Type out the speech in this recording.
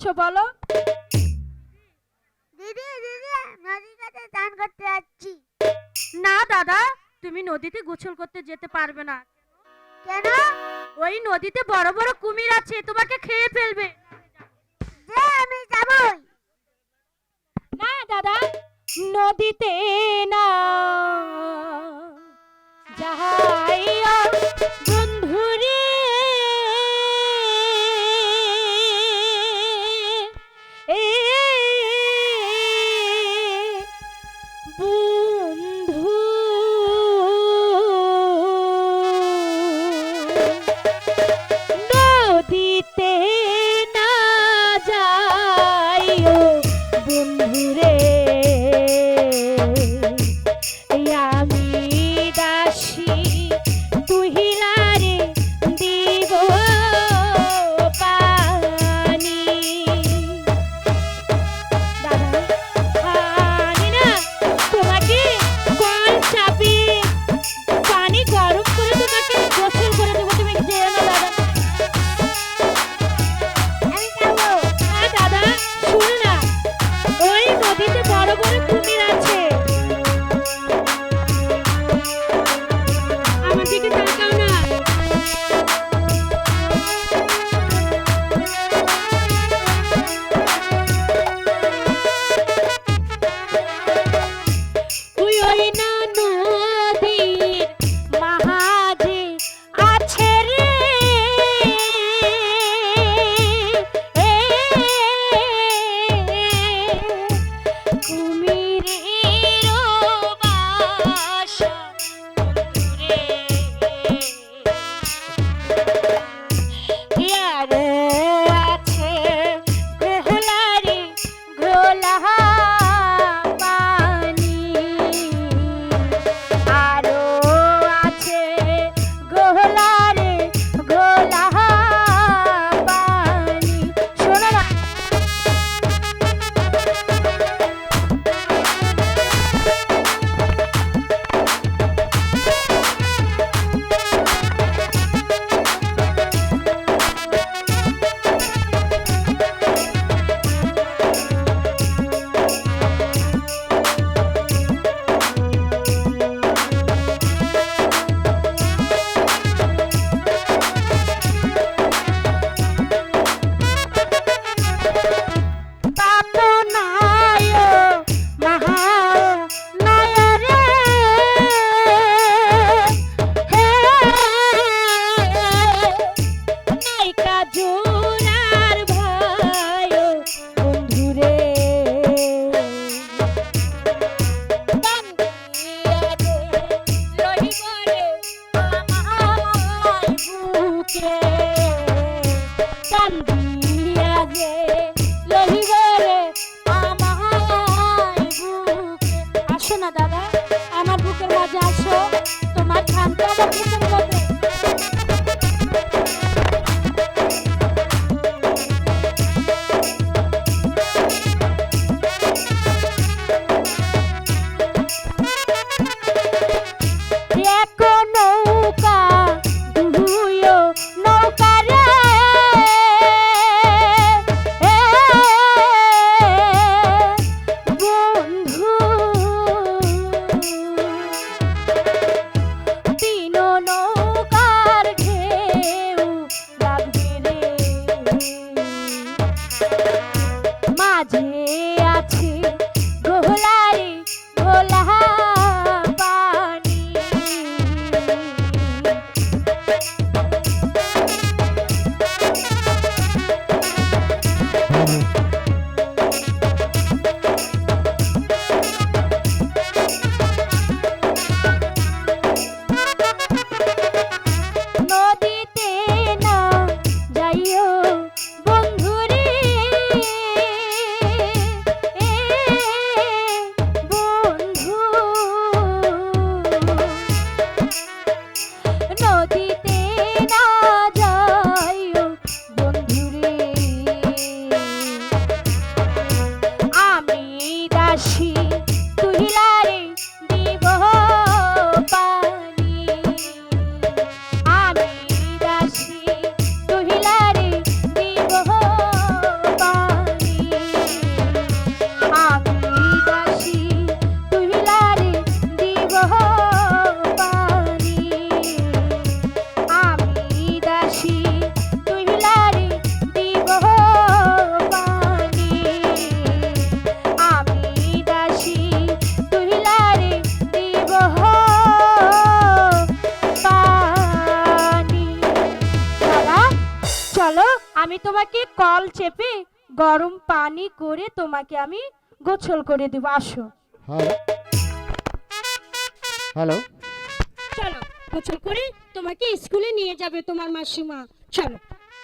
যাচ্ছো বলো। দিদি দিদি নদী কাছে স্নান করতে যাচ্ছি। না দাদা তুমি নদীতে গোসল করতে যেতে পারবে না। কেন? ওই নদীতে বড় বড় কুমির আছে তোমাকে খেয়ে ফেলবে। যে আমি যাবই। না দাদা নদীতে না। Thank you. কান্দিয়া যে লহি তোমাকে কল চেপে গরম পানি করে তোমাকে আমি গোছল করে দেব আসো। হ্যালো। চলো গোছল করে তোমাকে স্কুলে নিয়ে যাবে তোমার মাসিমা। চলো।